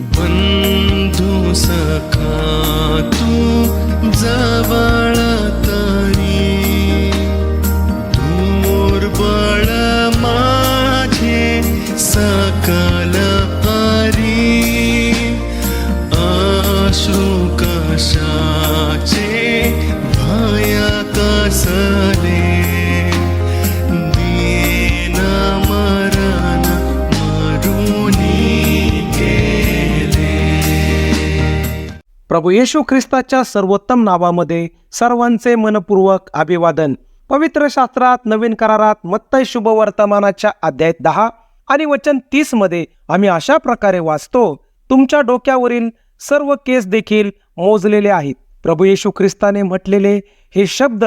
बंधू सखा तू जा. प्रभू येशू ख्रिस्ताच्या सर्वोत्तम नावामध्ये सर्वांचे मनपूर्वक अभिवादन. पवित्र शास्त्रात नवीन करारात मत्तय शुभ वर्तमानाच्या अध्याय दहा आणि वचन तीसमध्ये आम्ही अशा प्रकारे वाचतो तुमच्या डोक्यावरील सर्व केस देखील मोजलेले आहेत. प्रभू येशू ख्रिस्ताने म्हटलेले हे शब्द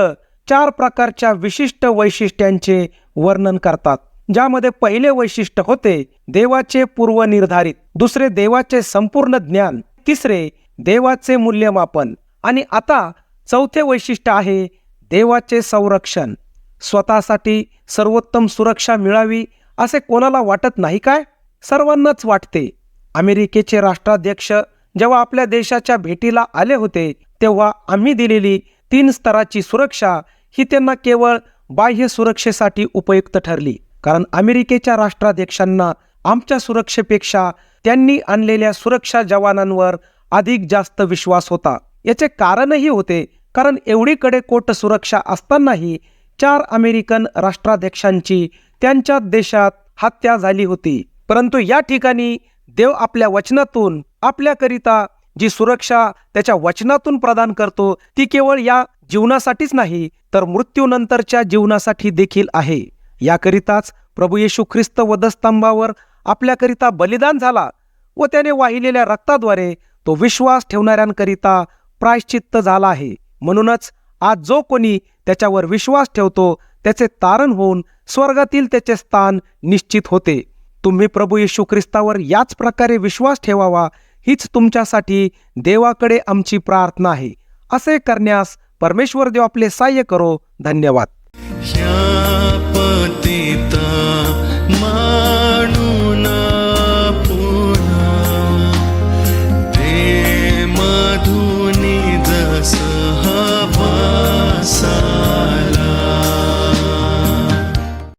चार प्रकारच्या विशिष्ट वैशिष्ट्यांचे वर्णन करतात ज्यामध्ये पहिले वैशिष्ट्य होते देवाचे पूर्वनिर्धारित दुसरे देवाचे संपूर्ण ज्ञान तिसरे देवाचे मूल्यमापन. आणि आता चौथे वैशिष्ट्य आहे देवाचे संरक्षण. स्वतःसाठी सर्वोत्तम सुरक्षा मिळावी असे कोणाला वाटत नाही काय? सर्वांनाच वाटते. अमेरिकेचे राष्ट्राध्यक्ष जेव्हा आपल्या देशाच्या भेटीला आले होते तेव्हा आम्ही दिलेली तीन स्तराची सुरक्षा ही त्यांना केवळ बाह्य सुरक्षेसाठी उपयुक्त ठरली. कारण अमेरिकेच्या राष्ट्राध्यक्षांना आमच्या सुरक्षेपेक्षा त्यांनी आणलेल्या सुरक्षा जवानांवर अधिक जास्त विश्वास होता. याचे कारणही होते कारण एवढी कडेकोट सुरक्षा असतानाही चार अमेरिकन राष्ट्राध्यक्षांची त्यांच्या देशात हत्या झाली होती. परंतु या ठिकाणी देव आपल्या वचनातून आपल्याकरिता जी सुरक्षा त्याच्या वचनातून प्रदान करतो ती केवळ या जीवनासाठीच नाही तर मृत्यूनंतरच्या जीवनासाठी देखील आहे. याकरिताच प्रभू येशू ख्रिस्त वधस्तंभावर आपल्याकरिता बलिदान झाला. व त्याने वाहिलेल्या रक्ताद्वारे तो विश्वास ठेवणाऱ्यांकरिता प्रायश्चित्त झाला आहे. म्हणूनच आज जो कोणी त्याच्यावर विश्वास ठेवतो त्याचे तारण होऊन स्वर्गातील त्याचे स्थान निश्चित होते. तुम्ही प्रभू येशू ख्रिस्तावर याच प्रकारे विश्वास ठेवावा हीच तुमच्यासाठी देवाकडे आमची प्रार्थना आहे. असे करण्यास परमेश्वर देव आपले सहाय्य करो. धन्यवाद.